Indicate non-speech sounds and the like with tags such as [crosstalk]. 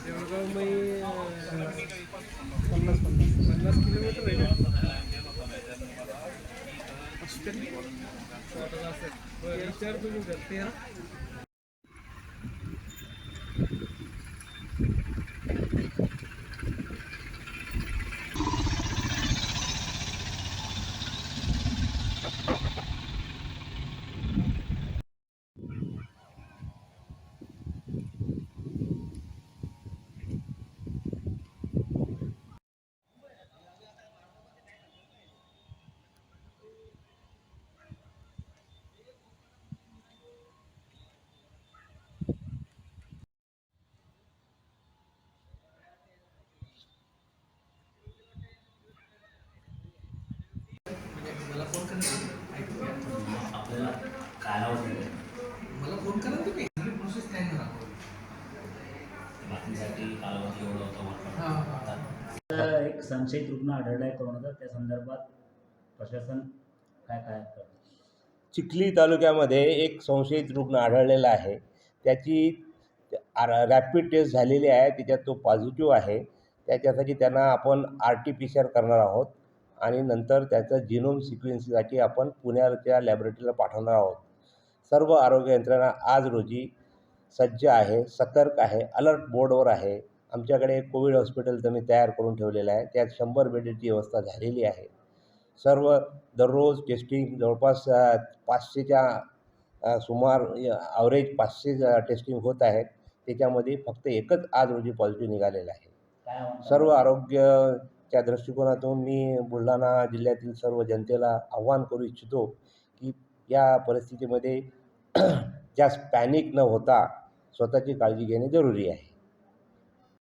मुंबई पन्नास पन्नास पन्नास किलोमीटर आहे का? असेल. टोटल आपल्याला कालावधी आहे. मला फोन करा तुम्ही. सगळी प्रोसेस काय करा बाकीसाठी कालावधी एवढा होता एक संशयित रुग्ण आढळला आहे कोरोनाचा. त्या संदर्भात प्रशासन काय काय करतं? चिखली तालुक्यामध्ये एक संशयित रुग्ण आढळलेला आहे. त्याची रॅपिड टेस्ट झालेली आहे. त्याच्यात तो पॉझिटिव्ह आहे. त्याच्यासाठी त्यांना आपण R T P C R करणार आहोत. आणि नंतर त्याचं जिनोम सिक्वेन्ससाठी आपण पुण्याच्या लॅबोरेटरीला पाठवणार आहोत. सर्व आरोग्य यंत्रणा आज रोजी सज्ज आहे सतर्क आहे अलर्ट बोर्डवर आहे. आमच्याकडे एक कोविड हॉस्पिटल मी तयार करून ठेवलेलं आहे. त्यात शंभर बेडची व्यवस्था झालेली आहे. सर्व दररोज टेस्टिंग जवळपास पाचशेच्या सुमार ॲव्हरेज पाचशे टेस्टिंग होत आहेत. त्याच्यामध्ये फक्त एकच आज रोजी पॉझिटिव्ह निघालेलं आहे. सर्व करणार? त्या दृष्टिकोनातून मी बुलढाणा जिल्ह्यातील सर्व जनतेला आव्हान करू इच्छितो की या परिस्थितीमध्ये [clears throat] जास्त पॅनिक न होता स्वतःची काळजी घेणे जरुरी आहे.